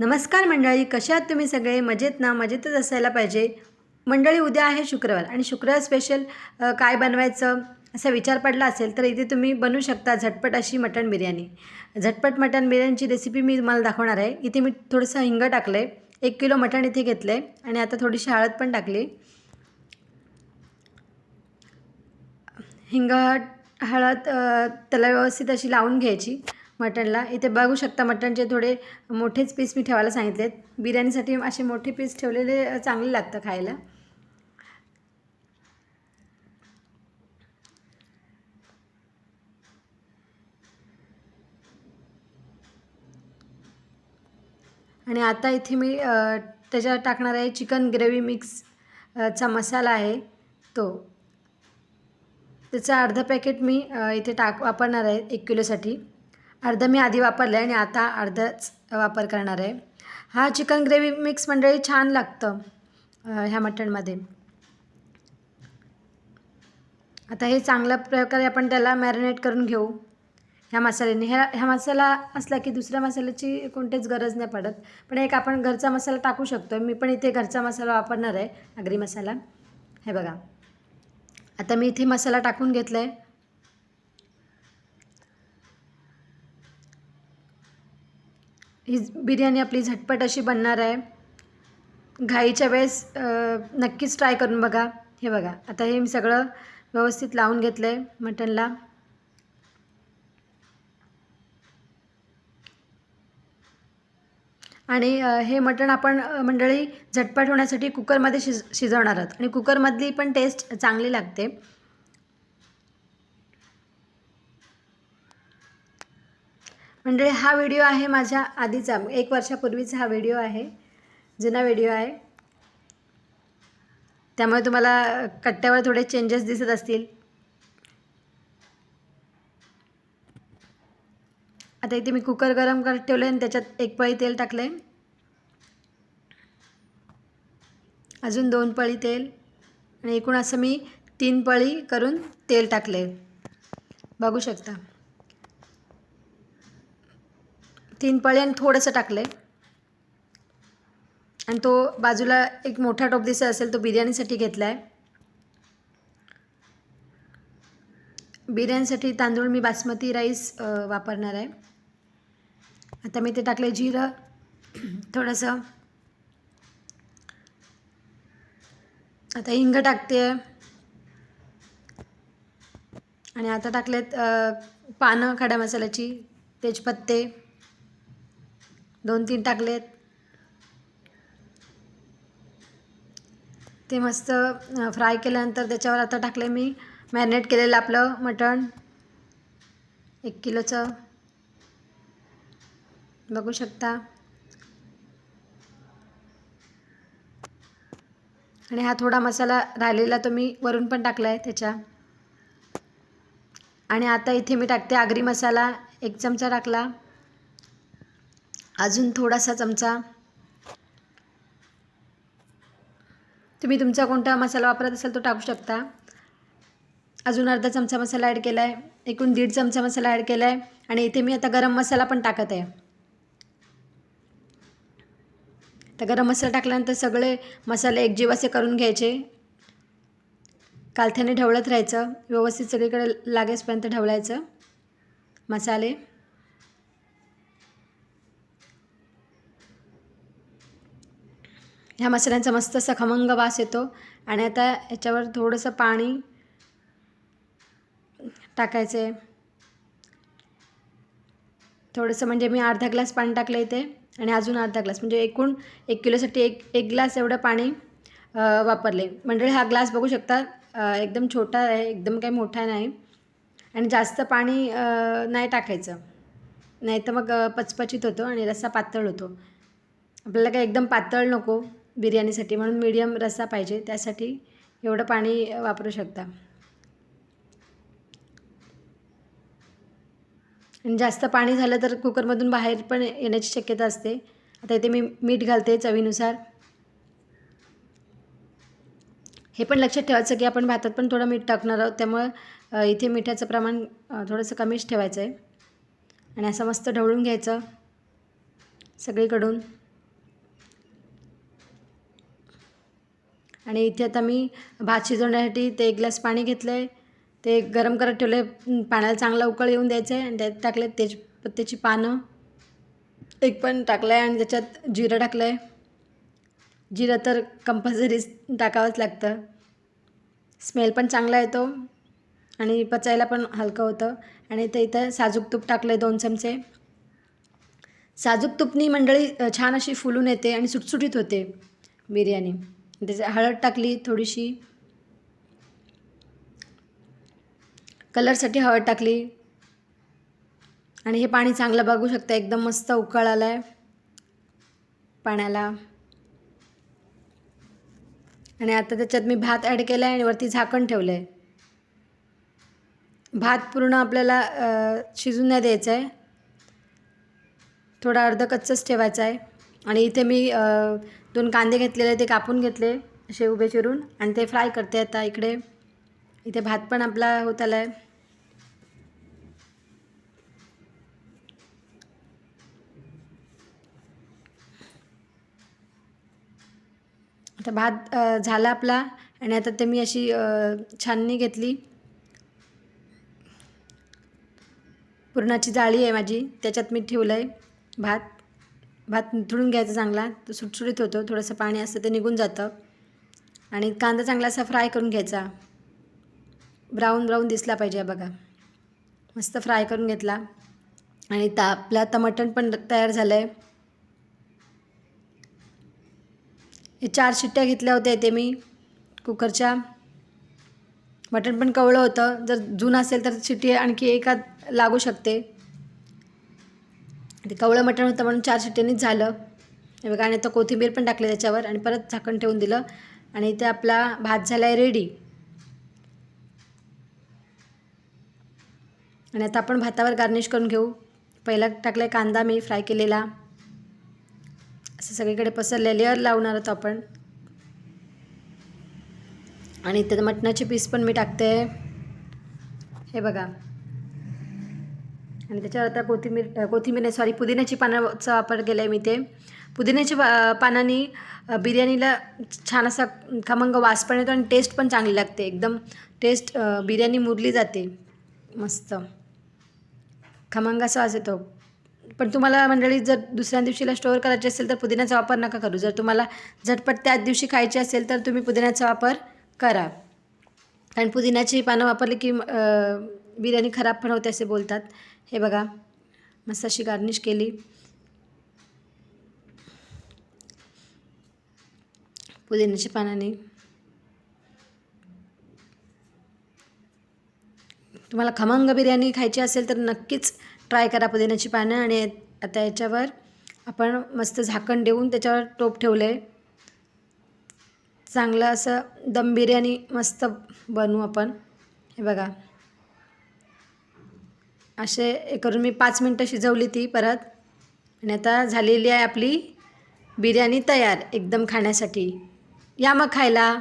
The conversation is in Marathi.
नमस्कार मंडळी कशा आहात तुम्ही सगळे? मजेत ना? मजेतच असायला पाहिजे. मंडळी उद्या आहे शुक्रवार आणि शुक्रवार स्पेशल काय बनवायचं असा विचार पडला असेल तर इथे तुम्ही बनवू शकता झटपट अशी मटण बिर्याणी. झटपट मटण बिर्याणीची रेसिपी मी तुम्हाला दाखवणार आहे. इथे मी थोडंसं हिंग टाकलं आहे एक किलो मटण इथे घेतलं आहे आणि आता थोडीशी हळद पण टाकली. हिंग हळद त्याला व्यवस्थित अशी लावून घ्यायची. मटणला इथे बघू शकता मटणचे थोडे मोठेच पीस मी ठेवायला सांगितलेत बिर्याणीसाठी असे मोठे पीस ठेवलेले चांगले लागतं खायला. आणि आता इथे मी त्याच्यात टाकणार आहे चिकन ग्रेव्ही मिक्स चा मसाला आहे तो. त्याचं अर्धं पॅकेट मी इथे टाक वापरणार आहे एक किलोसाठी. अर्धं मी आधी वापरलं आहे आणि आता अर्धच वापर करणार आहे. हा चिकन ग्रेव्ही मिक्स मंडळी छान लागतं ह्या मटणमध्ये. आता हे चांगल्या प्रकारे आपण त्याला मॅरिनेट करून घेऊ ह्या मसाल्याने. ह्या ह्या मसाला असला की दुसऱ्या मसाल्याची कोणतीच गरज नाही पडत. पण एक आपण घरचा मसाला टाकू शकतो मी पण इथे घरचा मसाला वापरणार आहे आगरी मसाला. हे बघा. आता मी इथे मसाला टाकून घेतला आहे ही बिर्याणी आपली झटपट अशी बनणार आहे. घाईच्या वेळेस नक्कीच ट्राय करून बघा. हे बघा आता हे मी सगळं व्यवस्थित लावून घेतलं आहे मटणला. आणि हे मटण आपण मंडळी झटपट होण्यासाठी कुकरमध्ये शिज शिजवणार आहोत. आणि कुकरमधली पण टेस्ट चांगली लागते. मंडळी हा व्हिडिओ आहे माझ्या आधीचा. एक वर्षापूर्वीचा हा व्हिडिओ आहे. जुना व्हिडिओ आहे. त्यामुळे तुम्हाला कट्ट्यावर थोडे चेंजेस दिसत असतील. आता इथे मी कुकर गरम करत ठेवलं आणि त्याच्यात एक पळी तेल टाकलं आहे अजून दोन पळी तेल आणि एकूण असं मी तीन पळी करून तेल टाकले बघू शकता. तीन पळी आणि थोडंसं टाकलं आहे आणि तो बाजूला एक मोठा टोप दिसत असेल तो बिर्याणीसाठी घेतला आहे बिर्याणीसाठी तांदूळ मी बासमती राईस वापरणार आहे. आता मी ते टाकले जिरं थोडंसं. आता हिंग टाकते आणि आता टाकलेत पानं खड्या मसाल्याची तेजपत्ते. दोन तीन टाकलेत. ते मस्त फ्राय केल्यानंतर त्याच्यावर आता टाकले मी मॅरिनेट केलेलं आपलं मटण. एक किलोचं. बघू शकता. आणि हा थोडा मसाला राहिलेला तो मी वरून पण टाकला आहे त्याच्या. आणि आता इथे मी टाकते आगरी मसाला एक चमचा टाकला. अजून थोडासा चमचा. तुम्ही तुमचा कोणता मसाला वापरत असाल तो टाकू शकता. अजून अर्धा चमचा मसाला ॲड केला आहे एकूण दीड चमचा मसाला ॲड केला आहे आणि इथे मी आता गरम मसाला पण टाकत आहे. तर गरम मसाला टाकल्यानंतर सगळे मसाले एकजीव असे करून घ्यायचे. कालथ्याने ढवळत राहायचं. व्यवस्थित सगळीकडे लागेसपर्यंत ढवळायचं. मसाले. ह्या मसाल्यांचा मस्त असा खमंग वास येतो. आणि आता याच्यावर थोडंसं पाणी टाकायचं. आहे थोडंसं म्हणजे मी अर्धा ग्लास पाणी टाकलं इथे. आणि अजून अर्धा ग्लास. म्हणजे एकूण एक किलोसाठी एक एक ग्लास एवढं पाणी वापरले. मंडळी हा ग्लास बघू शकता एकदम छोटा आहे एकदम काही मोठा नाही. आणि जास्त पाणी नाही टाकायचं. नाही तर मग पचपचित होतो आणि रस्सा पातळ होतो. आपल्याला काही एकदम पातळ नको. बिर्याणीसाठी म्हणून मीडियम रस्सा पाहिजे. त्यासाठी एवढं पाणी वापरू शकता. आणि जास्त पाणी झालं तर कुकरमधून बाहेर पण येण्याची शक्यता असते. आता इथे मी मीठ घालते चवीनुसार. हे पण लक्षात ठेवायचं की आपण भातात पण थोडं मीठ टाकणार आहोत. त्यामुळं इथे मिठाचं प्रमाण थोडंसं कमीच ठेवायचं आहे आणि असं मस्त ढवळून घ्यायचं. सगळीकडून. आणि इथे आता मी भात शिजवण्यासाठी ते एक ग्लास पाणी घेतलं आहे ते गरम करत ठेवलं आहे पाण्याला चांगला उकळ येऊन द्यायचं आहे आणि त्यात टाकले तेजपत्त्याची पानं. एक पण टाकलं आहे आणि त्याच्यात जिरं टाकलं आहे जिरं तर कंपल्सरीच टाकावंच लागतं. स्मेल पण चांगला येतो. आणि पचायला पण हलकं होतं. आणि ते इथं साजूक तूप टाकलं आहे दोन चमचे. साजूक तुपनी मंडळी छान अशी फुलून येते आणि सुटसुटीत होते. बिर्याणी. म्हणजे त्याच्यात हळद टाकली थोडीशी कलरसाठी हळद टाकली आणि हे पाणी चांगलं बघू शकता एकदम मस्त उकळ आला आहे पाण्याला. आणि आता त्याच्यात मी भात ॲड केला आहे आणि वरती झाकण ठेवलं आहे भात पूर्ण आपल्याला शिजून नाही द्यायचं आहे थोडा अर्ध कच्चंच ठेवायचा आहे आणि इथे मी दोन कांदे घेतलेले ते कापून घेतले असे उभे चिरून आणि ते फ्राय करते आता इकडे. इथे भात पण आपला होत आला आहे आता भात झाला आपला आणि आता ते मी अशी छाननी घेतली. पुरणाची जाळी आहे माझी त्याच्यात मी ठेवलं आहे भात. भात निथळून घ्यायचा चांगला तो सुटसुटीत होतो थोडंसं पाणी असतं ते निघून जातं. आणि कांदा चांगला असा फ्राय करून घ्यायचा. ब्राऊन ब्राऊन दिसला पाहिजे बघा. मस्त फ्राय करून घेतला. आणि ता आपलं आता मटण पण तयार झालं आहे हे चार शिट्ट्या घेतल्या होत्या इथे मी कुकरच्या. मटण पण कवळं होतं. जर जून असेल तर शिट्टी आणखी एका लागू शकते. ते कवळं मटण होतं म्हणून चार शिट्ट्यांनीच झालं. हे बघा आणि आता कोथिंबीर पण टाकली त्याच्यावर आणि परत झाकण ठेवून दिलं. आणि इथे आपला भात झाला आहे रेडी आणि आता आपण भातावर गार्निश करून घेऊ. पहिला टाकला आहे कांदा मी फ्राय केलेला. असं सगळीकडे पसरले लेअर लावणार आहोत आपण. आणि इथे मटणाचे पीस पण मी टाकते. हे बघा. आणि त्याच्यावर आता कोथिंबीर कोथिंबीर नाही सॉरी पुदिन्याची पानाचा वापर केला आहे मी ते. पुदिन्याच्या पा पानांनी बिर्याणीला छान असा खमंग वास पण येतो आणि टेस्ट पण चांगली लागते. एकदम टेस्ट बिर्याणी मुरली जाते. मस्त. खमंग असा वास येतो. पण तुम्हाला मंडळी जर दुसऱ्या दिवशीला स्टोअर करायचे असेल तर पुदिन्याचा वापर नका करू. जर तुम्हाला झटपट त्याच दिवशी खायची असेल तर तुम्ही पुदिन्याचा वापर करा. कारण पुदिन्याची पानं वापरली की बिर्याणी खराब पण होते असे बोलतात. हे बघा मस्त अशी गार्निश केली. पुदिन्याच्या पानाने. तुम्हाला खमंग बिर्याणी खायची असेल तर नक्कीच ट्राय करा पुदिन्याची पानं आणि आता याच्यावर आपण मस्त झाकण देऊन त्याच्यावर टोप ठेवलं. आहे चांगलं असं दम बिर्याणी मस्त बनवू आपण. हे बघा. असे हे करून मी पाच मिनटं शिजवली ती परत. आणि आता झालेली आहे आपली बिर्याणी तयार एकदम खाण्यासाठी. या मग खायला.